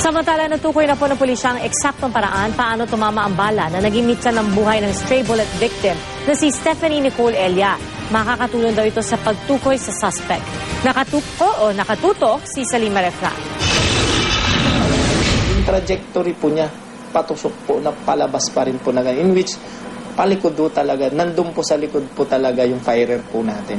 Samantala, natukoy na po ng pulisya ang eksaktong paraan paano tumama ang bala na naging mitsa ng buhay ng stray bullet victim na si Stephanie Nicole Elia. Makakatulong daw ito sa pagtukoy sa suspect. Nakatuko o nakatutok si Salima Refran. yung trajectory po niya, patusok po na palabas pa rin po na ganun. In which, palikod po talaga, nandun po sa likod po talaga yung firer po natin.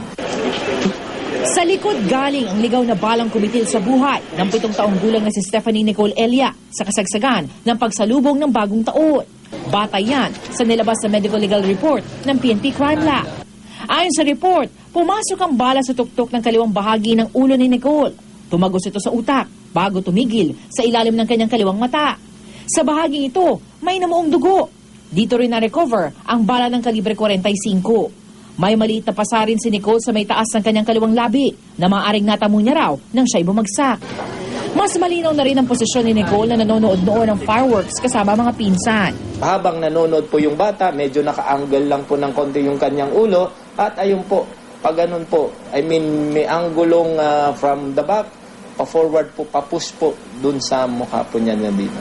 Sa likod galing ang ligaw na balang kumitil sa buhay ng pitong taong gulang na si Stephanie Nicole Elia sa kasagsagan ng pagsalubong ng bagong taon. Batay yan sa nilabas na medical legal report ng PNP Crime Lab. Ayon sa report, pumasok ang bala sa tuktok ng kaliwang bahagi ng ulo ni Nicole. Tumagos ito sa utak bago tumigil sa ilalim ng kanyang kaliwang mata. Sa bahaging ito, may namuong dugo. Dito rin na-recover ang bala ng kalibre 45. May maliit na pasarin si Nicole sa may taas ng kanyang kaliwang labi na maaaring natamo niya raw nang siya'y bumagsak. Mas malinaw na rin ang posisyon ni Nicole na nanonood noon ng fireworks kasama mga pinsan. Habang nanonood po yung bata, medyo naka-angle lang po ng konti yung kanyang ulo. At ayun po, pag ganun po, I mean, may anggulong ah, from the back, pa-forward po, pa-push po dun sa mukha po niya na dito.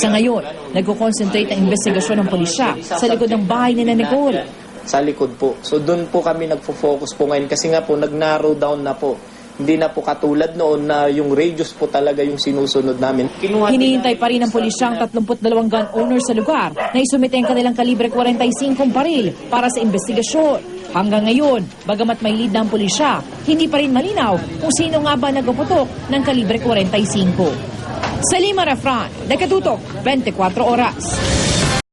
Sa ngayon, nagko-concentrate ang investigasyon ng pulisya sa likod ng bahay ni na Nicole. Sa likod po. So dun po kami nagfo-focus po ngayon kasi nga po nag-narrow down na po. Hindi na po katulad noon na yung radius po talaga yung sinusunod namin. Kinuha Hinihintay pa rin ng pulisya ang 32 gun owner sa lugar na isumite ang kanilang kalibre 45 baril para sa investigasyon. Hanggang ngayon, bagamat may lead ng pulisya, hindi pa rin malinaw kung sino nga ba nagpuputok ng kalibre 45. Sa Lima Refran, Nakatutok, 24 Oras.